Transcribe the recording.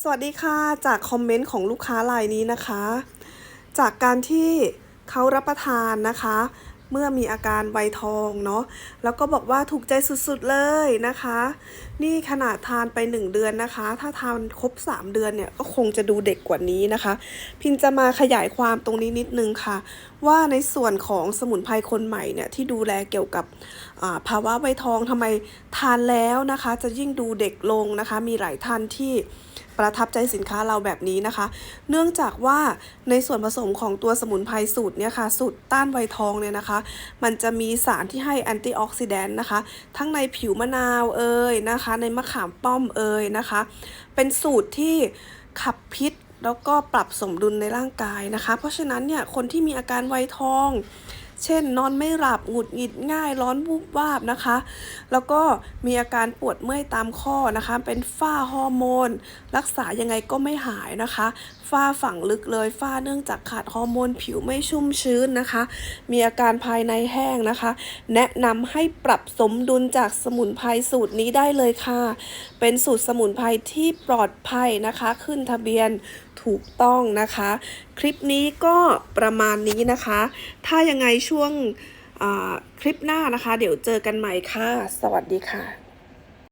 สวัสดีค่ะ จากคอมเมนต์ของลูกค้ารายนี้นะคะ จากการที่เขารับประทานนะคะ เมื่อมีอาการไวทองเนาะแล้วก็บอกว่าถูกใจสุดๆเลยนะคะ นี่ขนาดทานไป 1 เดือนนะคะ ถ้าทานครบ 3 เดือนเนี่ยก็คงจะดูเด็กกว่านี้นะคะ พินจะมาขยายความตรงนี้นิดนึงค่ะ ว่าในส่วนของสมุนไพรคนใหม่เนี่ยที่ดูแลเกี่ยวกับภาวะไวทองทำไมทานแล้วนะคะ จะยิ่งดูเด็กลงนะคะ มีหลายท่านที่ประทับใจสินค้าเราแบบนี้นะคะ เนื่องจากว่าในส่วนผสมของตัวสมุนไพรสูตรเนี่ยค่ะ สูตรต้านไวทองเนี่ยนะคะมันจะมีสารที่ให้แอนตี้ออกซิแดนต์นะคะ ทั้งในผิวมะนาวเอ่ยนะคะ ในมะขามป้อมเอ่ยนะคะ เป็นสูตรที่ขับพิษแล้วก็ปรับสมดุลในร่างกายนะคะ เพราะฉะนั้นเนี่ยคนที่มีอาการไวทอง เช่นนอนไม่หลับหงุดหงิดง่ายร้อนวูบวาบนะคะ แล้วก็มีอาการปวดเมื่อยตามข้อนะคะ เป็นฝ้าฮอร์โมน รักษายังไงก็ไม่หายนะคะ ฝ้าฝังลึกเลย ฝ้าเนื่องจากขาดฮอร์โมนผิวไม่ชุ่มชื้นนะคะ มีอาการภายในแห้งนะคะ แนะนำให้ปรับสมดุลจากสมุนไพรสูตรนี้ได้เลยค่ะ เป็นสูตรสมุนไพรที่ปลอดภัยนะคะ ขึ้นทะเบียนถูกต้องนะคะ คลิปนี้ก็ประมาณนี้นะคะ ถ้ายังไงช่วงคลิปหน้านะคะ เดี๋ยวเจอกันใหม่ค่ะ สวัสดีค่ะ